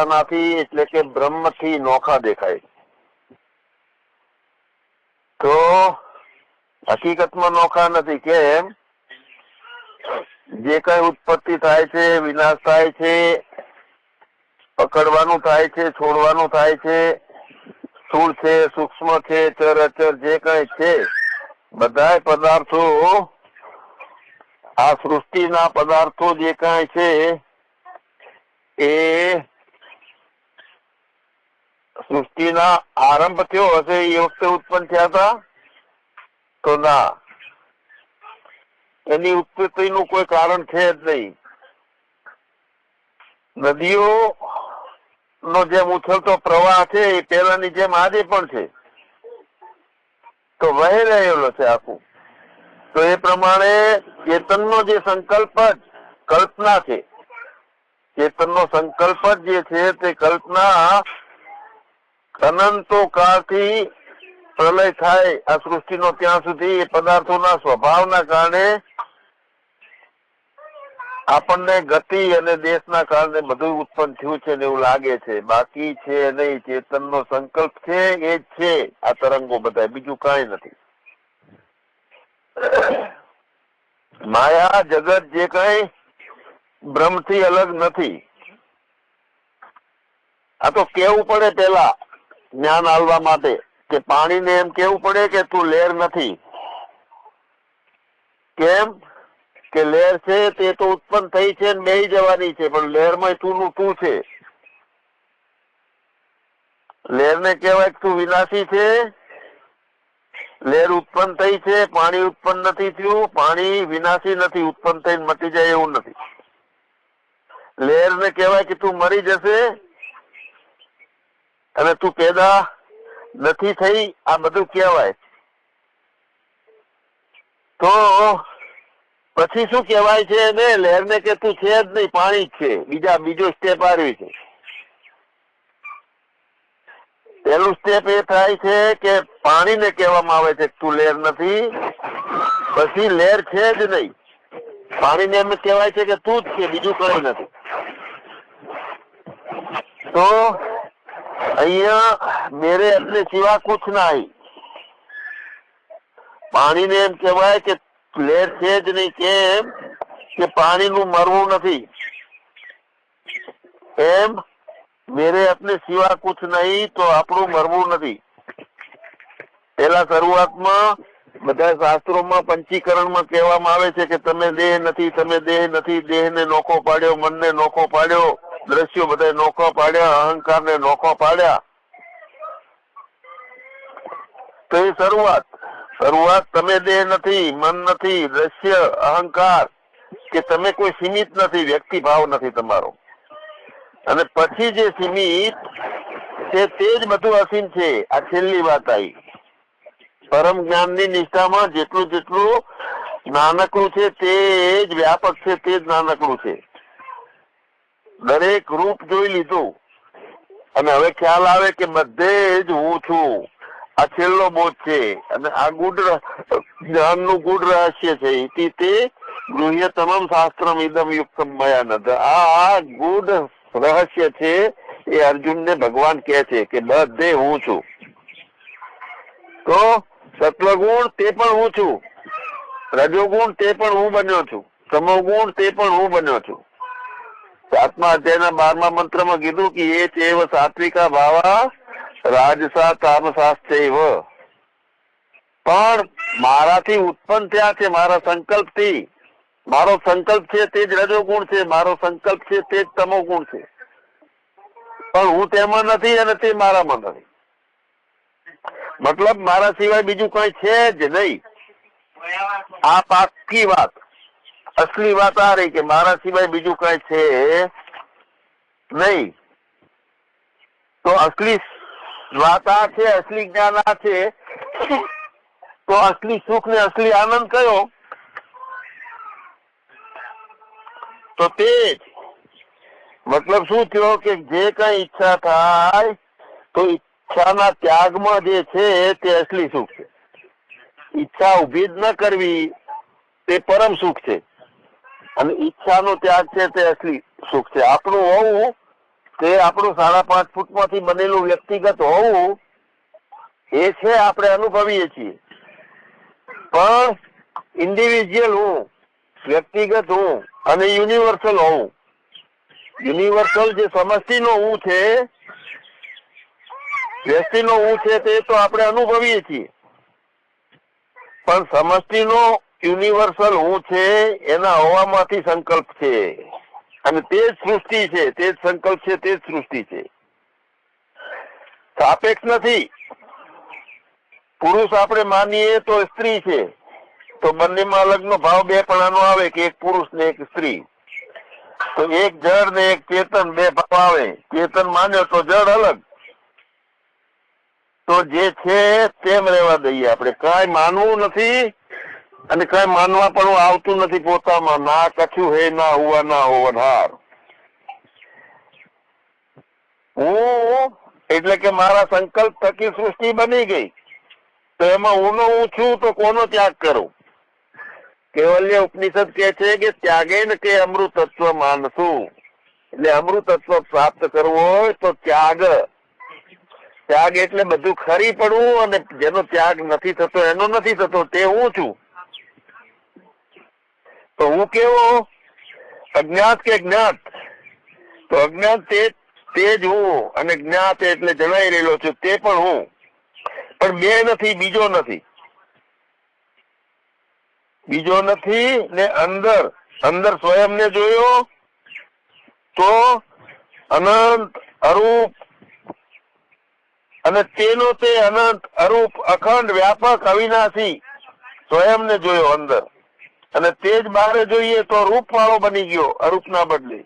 પોતાનાથી એટલે કે બ્રહ્મથી નોખા દેખાય. તો હકીકતમાં નોખા નથી, કેમ? જે કઈ ઉત્પત્તિ થાય છે, વિનાશ થાય છે, પકડવાનું થાય છે, છોડવાનું થાય છે, સ્થૂળ છે, સૂક્ષ્મ છે, ચર અચર જે કઈ છે બધા પદાર્થો, આ સૃષ્ટિના પદાર્થો જે કઈ છે, એ સૃષ્ટિના આરંભ થયો હશે, એ વખતે ઉત્પન્ન થયા હતા? તો ના. એની ઉત્પત્તિનું કોઈ કારણ છે જ નહીં. નદીઓ નો જેમ ઉછળતો પ્રવાહ છે, એ પહેલાની જેમ આજે પણ છે. તો વહી રહેલો છે આખું. તો એ પ્રમાણે ચેતનનો જે સંકલ્પ જ કલ્પના છે. ચેતનનો સંકલ્પ જે છે તે કલ્પના અનંતો કાળથી પ્રલય થાય આ સૃષ્ટિનો ત્યાં સુધી પદાર્થોના સ્વભાવના કારણે આપણને ગતિ અને દેશના કારણે બધું ઉત્પન્ન થયું છે ને એવું લાગે છે. બાકી છે નહીં, ચેતનનો સંકલ્પ છે એ જ છે આ તરંગો બધા. બીજું કાંઈ નથી. માયા જગત જે કઈ બ્રહ્મથી અલગ નથી. આ તો કેવું પડે પેલા જ્ઞાન આલવા માટે કે પાણીને એમ કેવું પડે કે તું લેર નથી? કેમ? કે લહેર છે તે તો ઉત્પન્ન થઈ છે ને બેહી જવાની છે, પણ લહેરમાં તું નું તું છે. લહેર ને કહેવાય તું વિનાશી છે. લેર ઉત્પન્ન થઈ છે, પાણી ઉત્પન્ન નથી થયું, પાણી વિનાશી નથી, ઉત્પન્ન થઈને મટી જાય એવું નથી. લહેર ને કહેવાય કે તું મરી જશે અને તું પેદા નથી થઈ, આ બધું કહેવાય. તો પછી શું કહેવાય છે એને? લહેર ને કે તું છે જ નહીં, પાણી છે. બીજા, બીજો સ્ટેપ આવ્યું છે. પેલું સ્ટેપ એ થાય છે કે પાણીને કહેવામાં આવે છે તું લહેર નથી, પછી લહેર છે જ નહીં. પાણીને એમ કહેવાય છે કે તું જ છે, બીજું કઈ નથી. તો અહીંયા મેરે એમને સિવા કુછ નહીં. પાણીને એમ કહેવાય કે લેર છે જ નહીં કેમ કે પાણીનું મરવું નથી. એમ મેરે અપને સિવા કુછ નહીં તો આપણું મરવું નથી. પેલા શરૂઆતમાં બધા શાસ્ત્રોમાં પંચીકરણમાં કહેવામાં આવે છે કે તમે દેહ નથી, તમે દેહ નથી દેહ ને નોખો પાડ્યો મન ને નોખો પાડ્યો. દ્રશ્યો બધા નોખા પાડ્યા, અહંકારને નોખા પાડ્યા. તો એ શરૂઆત. શરૂઆત તમે દેહ નથી, મન નથી, દ્રશ્ય, અહંકાર, કે તમે કોઈ સીમિત નથી, વ્યક્તિ ભાવ નથી તમારો. અને પછી જે સીમિત છે તે જ બધું અસીમ છે. આ છેલ્લી વાત આવી. પરમ જ્ઞાનની નિષ્ઠામાં જેટલું જેટલું નાનકડું છે તે જ વ્યાપક છે, તે જ નાનકડું છે. દરેક રૂપ જોઈ લીધું. અને હવે ખ્યાલ આવે કે બધે જ હું છું. આ છેલ્લો બોધ છે. અને આ ગુડ જ્ઞાનનું ગુડ રહસ્ય છે. ઇતિ તે ગૃહ્ય તમામ શાસ્ત્રમ ઇદમ યુક્તમ મયાનદ આ ગુડ રહસ્ય છે એ અર્જુનને ભગવાન કહે છે કે બધે હું છું. તો સત્વગુણ તે પણ હું છું. રજોગુણ તે પણ હું બન્યો છું. તમોગુણ તે પણ હું બન્યો છું. સાતમા અધ્યાયના બારમા મંત્રમાં કીધું કે એ ચેવ સાત્વિકા ભાવા રાજસા તામસાશ્ચૈવ. પણ મારાથી ઉત્પન્ન થયા છે મારા સંકલ્પથી. મારો સંકલ્પ છે તે જ રજોગુણ છે, મારો સંકલ્પ છે તે જ તમોગુણ છે. પણ હું તેમાં નથી અને તે મારામાં નથી. મતલબ મારા સિવાય બીજું કઈ છે જ નહીં. આ પાકી વાત. અસલી વાત આ રહી કે મારા સિવાય બીજું કઈ છે નહીં તો અસલી વાત આ છે અસલી જ્ઞાન આ છે તો અસલી સુખ ને અસલી આનંદ કયો તો તે જ મતલબ શું થયો કે જે કઈ ઈચ્છા થાય, તો ઈચ્છાના ત્યાગમાં જે છે તે અસલી સુખ છે. ઈચ્છા ઊભી જ ન કરવી, તે પરમ સુખ છે. અને ઈચ્છાનો ત્યાગ છે તે અસલી સુખ છે. આપણું હોવું, તે આપણું સાડા પાંચ ફૂટમાંથી બનેલું વ્યક્તિગત હોવું, એ છે આપણે અનુભવીએ છીએ. પણ ઇન્ડિવિજ્યુઅલ હું, વ્યક્તિગત હું અને યુનિવર્સલ હોવું. યુનિવર્સલ જે સમષ્ટિનો હું છે, વ્યક્તિનો હું છે તે તો આપણે અનુભવીએ છીએ. પણ સમષ્ટિનો યુનિવર્સલ હું છે, એના હવામાંથી સંકલ્પ છે. અને તે જ સૃષ્ટિ છે, તે જ સંકલ્પ છે, તે જ સૃષ્ટિ છે. સાપેક્ષ નથી. પુરુષ આપણે માનીએ તો સ્ત્રી છે. તો બંનેમાં અલગનો ભાવ બે પણાનો આવે કે એક પુરુષ ને એક સ્ત્રી. તો એક જળ ને એક ચેતન, બે ભાવ આવે. ચેતન માન્યો તો જળ અલગ. તો જે છે તેમ રહેવા દઈએ આપણે. કાંઈ માનવું નથી. અને કઈ માનવા પણ આવતું નથી પોતામાં. ના કથ્યું હે, ના હોવા, ના હોવનહાર હું એટલે કે મારા સંકલ્પ થકી સૃષ્ટિ બની ગઈ. તો એમાં હુંનો હું છું તો કોનો ત્યાગ કરું? કેવલ્ય ઉપનિષદ કે છે કે ત્યાગે ને કે અમૃત તત્વ માનસું. એટલે અમૃત તત્વ પ્રાપ્ત કરવું હોય તો ત્યાગ. ત્યાગ એટલે બધું ખરી પડવું અને જેનો ત્યાગ નથી થતો, એનો નથી થતો, તે હું છું. તો હું કેવો? અજ્ઞાત કે જ્ઞાત? તો અજ્ઞાત તે તે જ હું અને જ્ઞાત એટલે જણાઈ રહેલો છું તે પણ હું. પણ બે નથી, બીજો નથી. બીજો નથી ને અંદર અંદર સ્વયં ને જોયો તો અનંત અરૂપ અને તેનો તે અનંત અરૂપ અખંડ વ્યાપક અવિનાશી સ્વયં ને જોયો અંદર. અને તે જ જોઈએ તો રૂપ વાળો બની ગયો અરૂપ ના બદલે.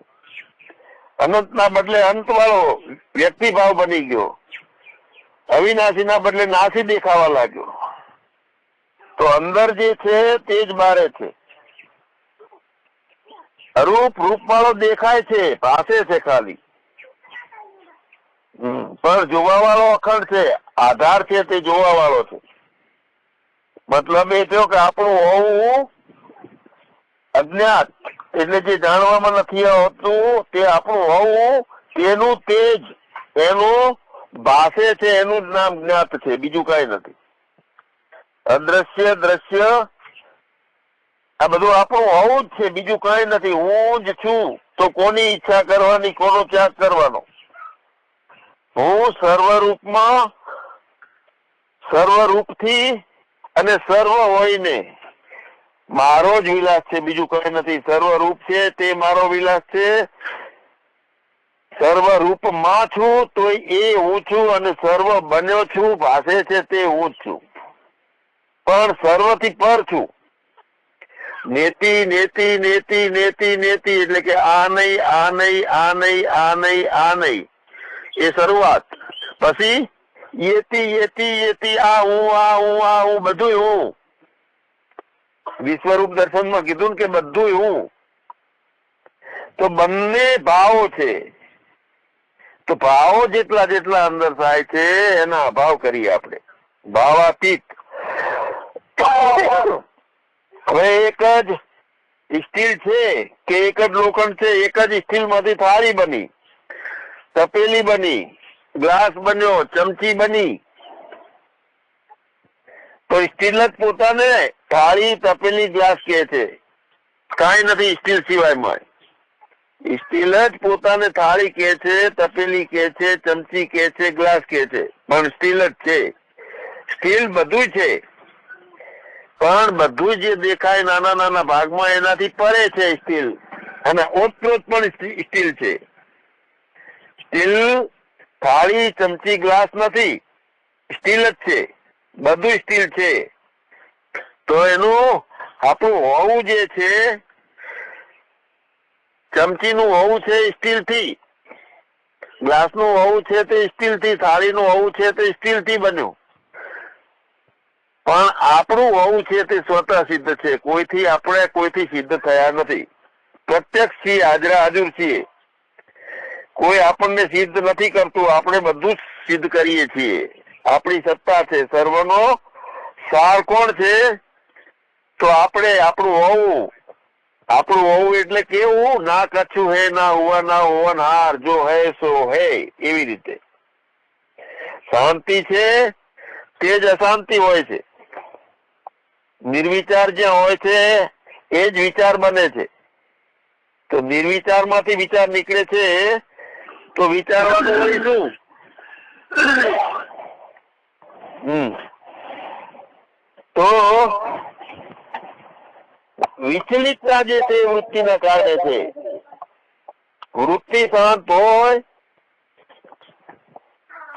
અનંત ના બદલે અંત વાળો વ્યક્તિ ભાવ બની ગયો. અવિનાશી ના બદલે નાસી દેખાવા લાગ્યો. તો અંદર જે છે તે જ બારે છે. અરૂપ રૂપ વાળો દેખાય છે પાસે છે ખાલી. પણ જોવા વાળો અખંડ છે, આધાર છે તે જોવા વાળો છે. મતલબ એ થયો કે આપણું હોવું અજ્ઞાત. એટલે જે જાણવામાં નથી આવતું તે આપણું હોવું તેનું તેજ. એનું ભાષે છે, એનું જ નામ જ્ઞાત છે, બીજું કઈ નથી. અદ્રશ્ય, દ્રશ્ય, આ બધું આપણું હોવું જ છે, બીજું કઈ નથી. હું જ છું. તો કોની ઈચ્છા કરવાની, કોનો ત્યાગ કરવાનો? હું સર્વરૂપમાં, સર્વરૂપથી અને સર્વ હોઈને મારો જ વિલાસ છે, બીજું કઈ નથી. સર્વરૂપ છે, તે મારો વિલાસ છે. સર્વ રૂપમાં છું તો એ હું છું અને સર્વ બન્યો છું ભાષે છે તે હું છું. પણ સર્વથી પર છું. નેતિ નેતિ નેતિ નેતિ નેતિ, એટલે કે આ નહીં આ નહીં આ નહીં આ નહીં આ નહીં. એ શરૂઆત. પછી યેતી યેતી યેતી, આ હું આ હું આ હું બધું હું. વિશ્વરૂપ દર્શનમાં કીધું કે બધું એવું. તો બંને ભાવો છે. તો ભાવો જેટલા જેટલા અંદર થાય છે, એના અભાવ કરીએ આપણે. ભાવાતીત. હવે એક જ સ્ટીલ છે કે એક જ લોખંડ છે, એક જ સ્ટીલમાંથી થાળી બની. તપેલી બની, ગ્લાસ બન્યો, ચમચી બની. તો સ્ટીલ પોતાને થાળી તપેલી ગ્લાસ કે છે. કાંઈ નથી સ્ટીલ સિવાયમાં સ્ટીલ જ પોતાને થાળી કે છે, તપેલી કે છે, ચમચી કે છે, ગ્લાસ કે છે. પણ સ્ટીલ જ છે. સ્ટીલ બધું છે. પણ બધું જે દેખાય નાના નાના ભાગમાં એનાથી પરે છે સ્ટીલ અને ઓતપ્રોત પણ સ્ટીલ છે. સ્ટીલ થાળી, ચમચી, ગ્લાસ નથી. સ્ટીલ જ છે. બધું સ્ટીલ છે. તો એનું આપણું હોવું જે છે, ચમચીનું હોવું છે સ્ટીલથી ગ્લાસનું હોવું છે તે સ્ટીલથી થાળી નું હોવું છે તે સ્ટીલથી બન્યું. પણ આપણું હોવું છે તે સ્વતઃ સિદ્ધ છે. કોઈથી આપણે, કોઈથી સિદ્ધ થયા નથી. પ્રત્યક્ષ છીએ, હાજરા, હાજર છીએ. કોઈ આપણને સિદ્ધ નથી કરતું. આપણે બધું જ સિદ્ધ કરીએ છીએ. આપણી સત્તા છે. સર્વનો સાર કોણ છે? તો આપણે આપણું હોવું. આપણું હોવું એટલે કેવું? ના કચ્છું હે, ના હુવા, ના હોવન હાર, જો હે, સો હે. એવી રીતે. શાંતિ છે, તે જ અશાંતિ હોય છે. નિર્વિચાર જ્યાં હોય છે, એ જ વિચાર બને છે. તો નિર્વિચારમાંથી વિચાર નીકળે છે, તો વિચારવાનું હોય શું? તો વિચલિતતા જે એ વૃત્તિના કારણે છે. વૃત્તિ શાંત હોય,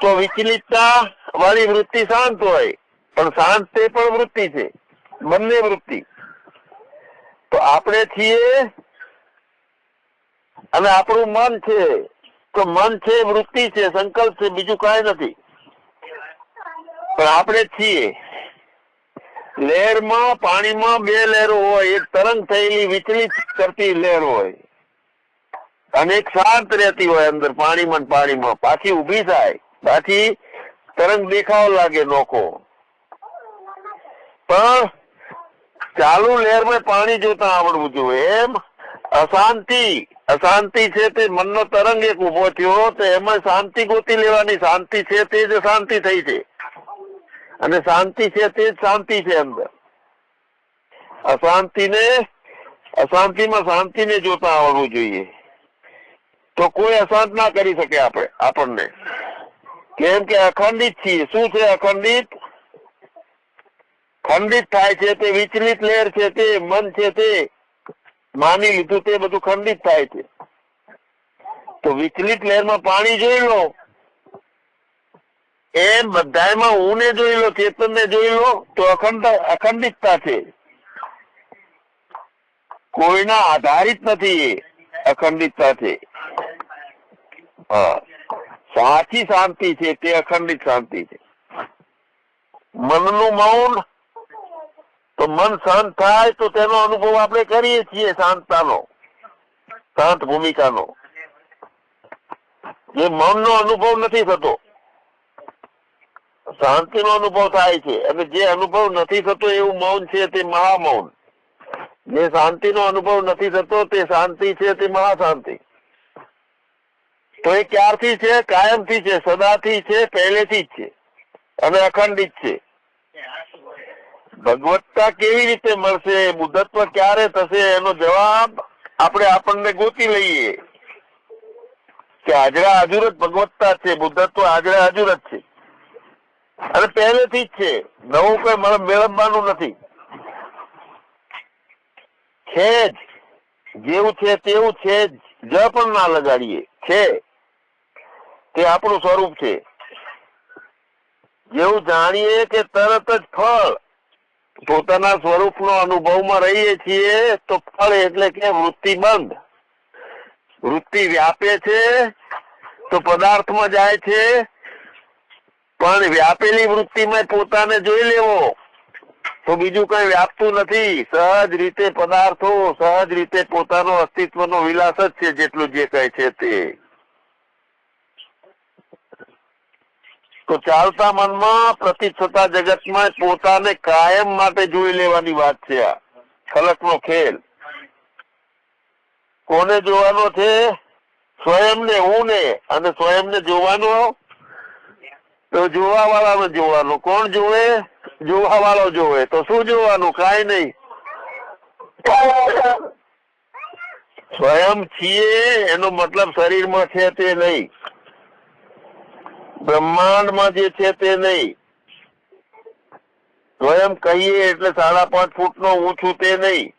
તો વિચલિતતા વાળી વૃત્તિ શાંત હોય. પણ શાંત તે પણ વૃત્તિ છે. બંને વૃત્તિ. તો આપણે છીએ અને આપણું મન છે. તો મન છે વૃત્તિ છે, સંકલ્પ છે, બીજું કાંઈ નથી. પણ આપણે છીએ. લહેરમાં, પાણીમાં બે લહેરો હોય. એક તરંગ થયેલી, વિચલિત કરતી લહેર હોય. અને એક શાંત રહેતી હોય અંદર, પાણીમાં પાણીમાં. પાછી ઊભી થાય. પાછી તરંગ દેખાવ લાગે નોખો. પણ ચાલુ લહેરમાં પાણી જોતા આવડવું જોઈએ. એમ અશાંતિ અશાંતિ છે તે મનનો તરંગ એક ઊભો થયો તો એમાં શાંતિ ગોતી લેવાની. શાંતિ છે તે જ શાંતિ થઈ છે. અને શાંતિ છે તે જ શાંતિ છે અંદર. અશાંતિને, અશાંતિમાં શાંતિને જોતા આવવું જોઈએ. તો કોઈ અશાંત ના કરી શકે આપણે, આપણને. કેમ કે અખંડિત છીએ. શું છે અખંડિત? ખંડિત થાય છે તે, વિચલિત લહેર છે તે, મન છે તે. માની લીધું તે બધું ખંડિત થાય છે. તો વિચલિત લહેરમાં પાણી જોઈ લો. એમ બધામાં હું ને જોઈ લો, ચેતન ને જોઈ લો, તો અખંડ, અખંડિતતા છે. કોઈના આધારિત નથી એ અખંડિતતા છે. સાચી શાંતિ છે તે અખંડિત શાંતિ છે. મનનું મૌન, તો મન શાંત થાય તો તેનો અનુભવ આપણે કરીએ છીએ શાંતતાનો, શાંત ભૂમિકાનો. જે મનનો અનુભવ નથી થતો. શાંતિનો અનુભવ થાય છે. અને જે અનુભવ નથી થતો એવું મૌન છે તે મહામૌન. જે શાંતિનો અનુભવ નથી થતો તે શાંતિ છે તે મહાશાંતિ. તો એ ક્યારથી છે? કાયમથી છે, સદાથી છે, પહેલેથી જ છે. અને અખંડિત છે. ભગવત્તા કેવી રીતે મળશે? બુદ્ધત્વ ક્યારે થશે? એનો જવાબ આપણે આપણને ગોતી લઈએ. કે હાજરા હાજુર જ ભગવત્તા છે. બુદ્ધત્વ હાજરા હાજુર જ છે. અને પહેલેથી જ છે. નવું કઈ મને મેળવવાનું નથી. છે જ. જેવું છે તેવું છે જ પણ ના લગાડીએ. છે. તે આપણું સ્વરૂપ છે. જેવું જાણીએ કે તરત જ ફળ. પોતાના સ્વરૂપનો અનુભવમાં રહીએ છીએ તો ફળ એટલે કે વૃત્તિ બંધ. વૃત્તિ વ્યાપે છે તો પદાર્થમાં જાય છે પણ વ્યાપેલી વૃત્તિમાં પોતાને જોઈ લેવો. તો બીજું કઈ વ્યાપતું નથી. સહજ રીતે પદાર્થો, સહજ રીતે પોતાનો અસ્તિત્વનો વિલાસ જ છે જેટલું જે કહે છે તે. તો ચાલતા મનમાં પ્રતીત થતા જગતમાં પોતાને કાયમ માટે જોઈ લેવાની વાત છે આ. ખલકનો ખેલ. કોને જોવાનો છે? સ્વયંને, હું ને. અને સ્વયંને જોવાનો તો જોવા વાળાને જોવાનું. કોણ જોવે? જોવા વાળો જોવે. તો શું જોવાનું? કઈ નહીં. સ્વયં છીએ એનો મતલબ શરીરમાં છે તે નહીં. બ્રહ્માંડમાં જે છે તે નહીં. સ્વયં કહીએ એટલે સાડા પાંચ ફૂટ નો હું છું તે નહીં.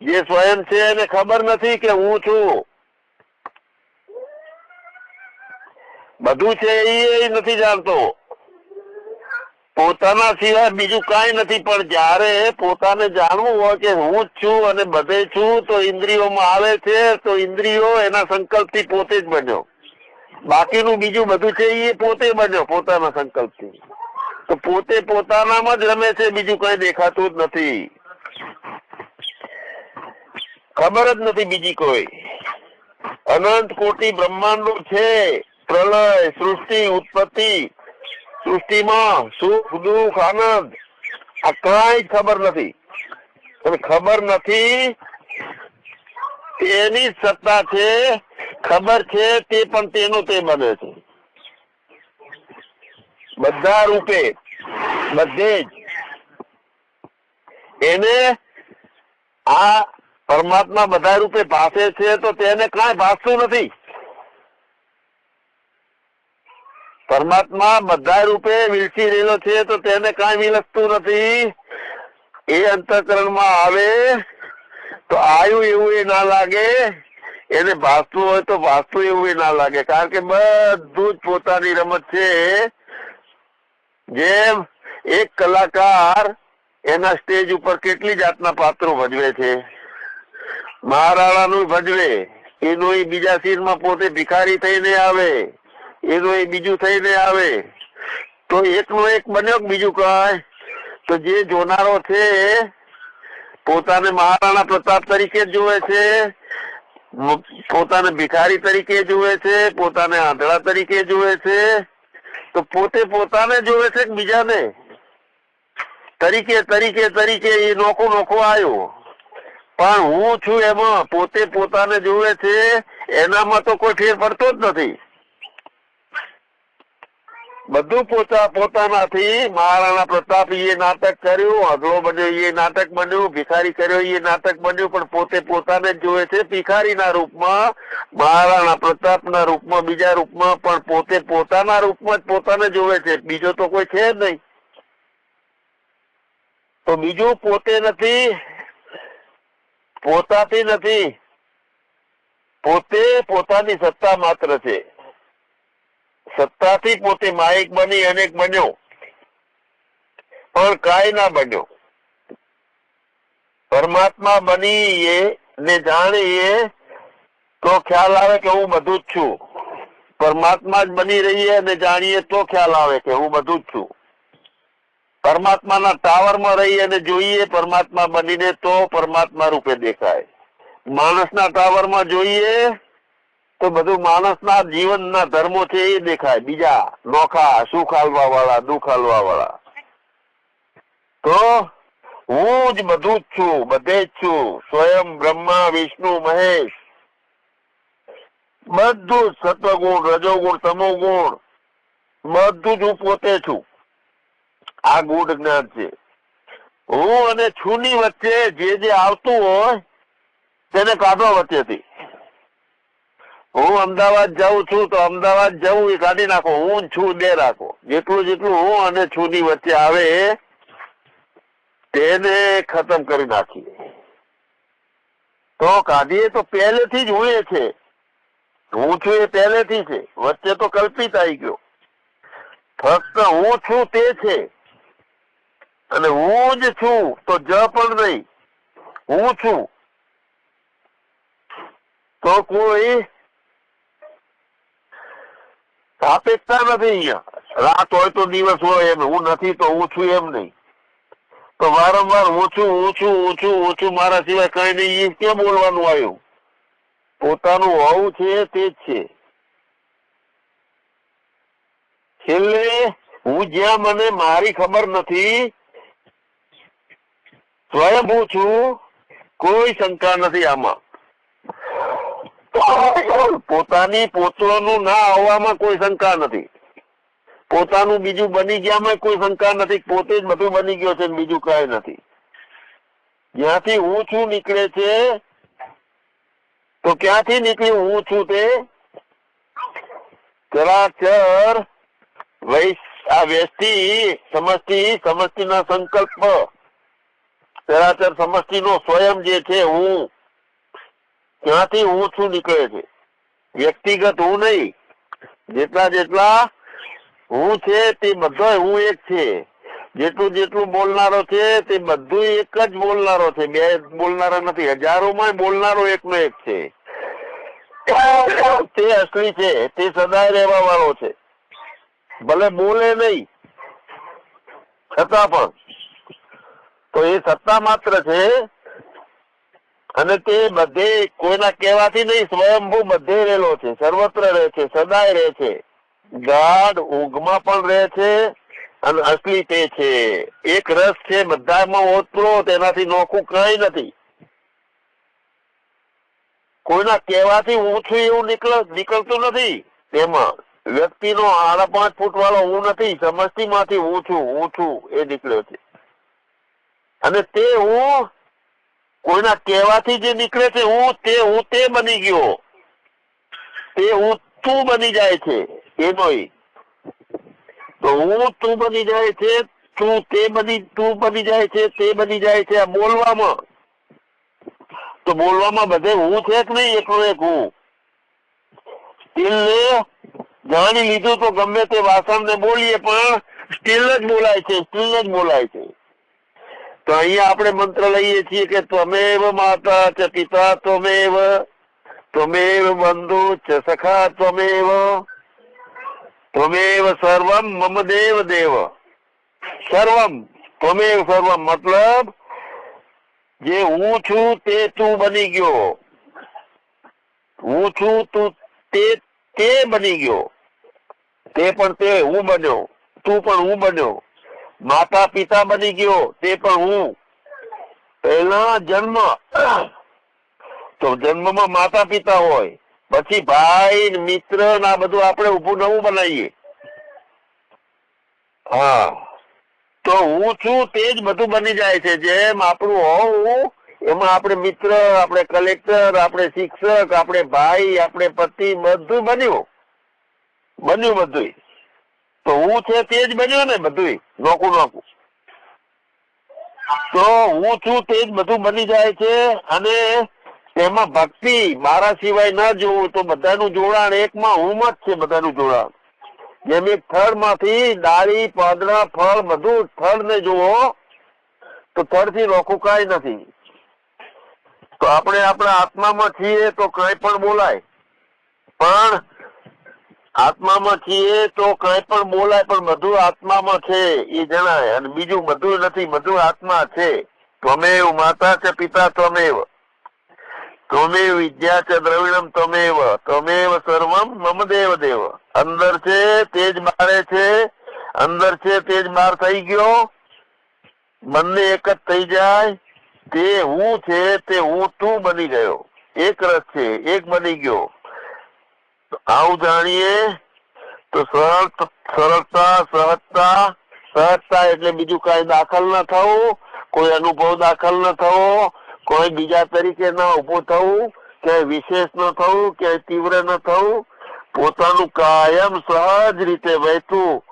જે સ્વયં છે એને ખબર નથી કે હું છું. બધું છે એ નથી જાણતો. પોતાના સિવાય બીજું કાંઈ નથી, પણ જ્યારે પોતાને જાણવું હોય કે હું જ છું અને બધે છું, તો ઇન્દ્રિયોમાં આવે છે, તો ઇન્દ્રિયો એના સંકલ્પથી પોતે જ બન્યો. બાકીનું બીજું બધું છે એ પોતે બન્યો, પોતાના સંકલ્પથી. તો પોતે પોતાનામાં જ રમે છે, બીજું કઈ દેખાતું જ નથી. ખબર જ નથી બીજી કોઈ. અનંત કોટી બ્રહ્માંડો છે. પ્રલય, સૃષ્ટિ, ઉત્પત્તિ. સૃષ્ટિમાં સુખ, દુઃખ, આનંદ. આ કઈ ખબર નથી. ખબર નથી તેની સત્તા છે, ખબર છે તે પણ તેનું તે બને છે. બધા રૂપે, બધે જ. એને આ પરમાત્મા બધા રૂપે ભાસે છે તો તેને કાંઈ ભાસતું નથી. પરમાત્મા બધા રૂપે વિલસી રહેલો છે, તો તેને કઈ વિલસતું નથી. એ અંતઃકરણમાં આવે, તો આયુ એવું એ ના લાગે. એને ભાસતું હોય તો ભાસતું એવું એ ના લાગે. કારણ કે બધું જ પોતાની રમત છે. જેમ એક કલાકાર એના સ્ટેજ ઉપર કેટલી જાતના પાત્રો ભજવે છે. મહારાણાનું ભજવે, એનું બીજા સીનમાં પોતે ભિખારી થઈને આવે. એનું એ બીજું થઈને આવે. તો એકનો એક બન્યો બીજું કઈ? તો જે જોનારો છે, પોતાને મહારાણા પ્રતાપ તરીકે જુએ છે પોતાને ભિખારી તરીકે જુએ છે, પોતાને આંધળા તરીકે જુએ છે, તો પોતે પોતાને જોવે છે બીજાને? તરીકે તરીકે તરીકે એ નોખો નોખો આવ્યો. પણ હું છું એમાં પોતે પોતાને જુએ છે, એનામાં તો કોઈ ફેર પડતો જ નથી. બધું પોતા પોતાનાથી મહારાણા પ્રતાપ એ નાટક કર્યું અગલો બન્યો, એ નાટક બન્યું, ભિખારી કર્યો, એ નાટક બન્યું, પણ પોતે પોતાને જોવે છે ભિખારીના રૂપમાં, મહારાણા પ્રતાપના રૂપમાં, બીજા રૂપમાં, પણ પોતે પોતાના રૂપમાં જ પોતાને જોવે છે. બીજો તો કોઈ છે જ નહીં. તો બીજું પોતે નથી, પોતાથી નથી, પોતે પોતાની સત્તા માત્ર છે. સત્તાથી પોતે માયક બની, અનેક બન્યો. પણ કાય ના બન્યો. પરમાત્મા બની એ ને જાણીએ તો ખ્યાલ આવે કે હું બધું જ છું. પરમાત્મા જ બની રહીએ અને જાણીએ તો ખ્યાલ આવે કે હું બધું જ છું. પરમાત્માના ટાવરમાં રહી અને જોઈએ પરમાત્મા બનીને તો પરમાત્મા રૂપે દેખાય. માણસના ટાવરમાં જોઈએ તો બધું માણસના જીવનના ધર્મો છે એ દેખાય. બીજા નોખા, સુખ હાલવા વાળા દુઃખ હાલવા વાળા તો હું જ બધું જ છું, બધે જ છું. સ્વયં બ્રહ્મા, વિષ્ણુ, મહેશ. બધું જ સત્વગુણ, રજોગુણ, તમોગુણ. બધું જ હું પોતે છું. આ ગુઢ જ્ઞાન છે. હું અને છુની વચ્ચે જે જે આવતું હોય, તેને કાઢો વચ્ચેથી. હું અમદાવાદ જાઉં છું તો અમદાવાદ જવું એ કાઢી નાખો. હું છું બે રાખો. જેટલું જેટલું હું અને છું ની વચ્ચે આવે, તેને ખતમ કરી નાખીએ. તો કાઢીએ તો પહેલેથી જ હું એ છે. હું છું એ પહેલેથી છે. વચ્ચે તો કલ્પિત આવી ગયો. ફક્ત હું છું તે છે. અને હું જ છું તો જ પણ નહીં. હું છું. તો કોઈ સાપેક્ષતા નથી અહીંયા. રાત હોય તો દિવસ હોય એમ. હું નથી તો હું છું એમ નહીં. તો વારંવાર ઓછું ઓછું ઓછું છું, હું છું હું છું મારા સિવાય કઈ નહીં. કેમ બોલવાનું આવ્યું? પોતાનું હોવું છે તે જ છે. છેલ્લે હું જ્યાં મને મારી ખબર નથી સ્વયં હું છું, કોઈ શંકા નથી આમાં. પોતાની પોતાનું ના આવવામાં કોઈ શંકા નથી. પોતાનું બીજું બની ગયામાં કોઈ શંકા નથી. પોતે જ બધું બની ગયો છે બીજું કઈ નથી. જ્યાંથી હું છું નીકળે છે, તો ક્યાંથી નીકળ્યું હું છું તે? ચરાચર આ વ્યસ્તિ સમષ્ટિ, સમષ્ટિના સંકલ્પ. ચરાચર સમષ્ટિનો સ્વયં જે છે હું. ત્યાંથી ઓછું નીકળે છે. વ્યક્તિગત હું નહીં. જેટલા જેટલા હું છે, તે બધો હું એક છે. જેટલું જેટલું બોલનારો છે, તે બધું એક જ બોલનારો છે. બે બોલનારા નથી હજારોમાં બોલનારો એકનો એક છે. તે અસલી છે, તે સદાય રહેવા વાળો છે. ભલે બોલે નહીં, છતાં પણ. તો એ સત્તા માત્ર છે અને તે બધે કોઈના કહેવાથી નહીં, સ્વયંભૂ બધે રહેલો છે, સર્વત્ર રહે છે, સદાય રહે છે. ગાઢ ઊંઘમાં પણ રહે છે અને અસલી તે છે. એક રસ છે બધામાં ઓતરો, તેનાથી નોખું કઈ નથી. કોઈના કહેવાથી ઓછું એવું નીકળ, નીકળતું નથી. તેમાં વ્યક્તિનો આડા પાંચ ફૂટ વાળો હું નથી સમષ્ટિ માંથી હું છું એ નીકળ્યો છે. અને તે હું કોઈના કહેવાથી જે નીકળે છે, હું તે હું તે બની ગયો. તે હું તું બની જાય છે એનો. તો હું તું બની જાય છે, તું તે બની, તું બની જાય છે, તે બની જાય છે, આ બોલવામાં. તો બોલવામાં બધે હું છે કે નહીં, એકલો એક હું? સ્ટીલને જાણી લીધું તો ગમે તે વાસણને બોલીએ, પણ સ્ટીલ જ બોલાય છે, સ્ટીલ જ બોલાય છે. તો અહીંયા આપણે મંત્ર લઈએ છીએ કે ત્વમેવ માતા ચ પિતા ત્વમેવ. ત્વમેવ બંધુ ચ સખા ત્વમેવ. ત્વમેવ સર્વમ મમ દેવ દેવ. સર્વમ, ત્વમેવ સર્વમ મતલબ જે હું છું તે તું બની ગયો. હું છું તું તે તે બની ગયો. તે પણ તે હું બન્યો. તું પણ હું બન્યો. માતા પિતા બની ગયો, તે પણ હું. પહેલા જન્મ, તો જન્મમાં માતા પિતા હોય. પછી ભાઈ મિત્ર ને બધું આપણે ઉભું નવું બનાવીએ. હા. તો હું છું તે જ બધું બની જાય છે. જેમ આપણું હોવું, એમાં આપણે મિત્ર, આપણે કલેક્ટર, આપણે શિક્ષક, આપણે ભાઈ, આપણે પતિ, બધું બન્યું. બન્યું બધું તો હું છે તે જ બન્યો ને બધું નોકું નોકું. તો હું છું તે જ બધું બની જાય છે અને તેમાં ભક્તિ મારા સિવાય ના જોવું તો બધાનું જોડાણ એકમાં હું જ છે બધાનું જોડાણ. જેમ એક થડમાંથી ડાળી, પાંદડા, ફળ બધું થળ ને જુઓ, તો થડથી નોખું કઈ નથી. તો આપણે આપણા આત્મામાં છીએ તો કઈ પણ બોલાય. પણ આત્મામાં છીએ તો કઈ પણ બોલાય પણ બધું આત્મામાં છે, એ જણાય. અને બીજું બધું નથી બધું આત્મા છે. ત્વમેવ માતા છે પિતા ત્વમેવ. ત્વમેવ વિદ્યા છે દ્રવિણમ ત્વમેવ. ત્વમેવ સર્વમ મમ દેવ દેવ. અંદર છે તે જ બારે છે. અંદર છે તે જ બહાર થઈ ગયો. બંને એક જ થઈ જાય. તે હું છે, તે હું તું બની ગયો. એક રસ છે, એક બની ગયો. આવું જાણીએ તો સરળ સરળતા સહજતા સહજતા એટલે બીજું કઈ દાખલ ન થવું, કોઈ અનુભવ દાખલ ન થવો, કોઈ બીજા તરીકે ન ઉભું થવું કે વિશેષ ન થવું કે તીવ્ર ન થવું. પોતાનું કાયમ સહજ રીતે વહેતું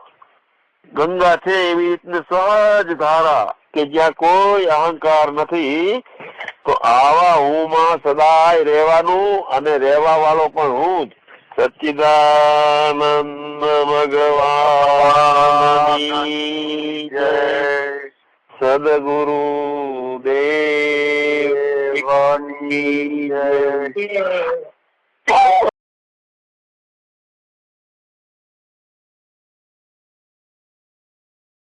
ગંગા છે એવી રીતને સહજ ધારા કે જ્યાં કોઈ અહંકાર નથી. તો આવા હું માં સદાય રહેવાનું અને રહેવા વાળો પણ હું જ. સચ્ચિદાનંદ ભગવાન જય સદગુરુ દેવ જય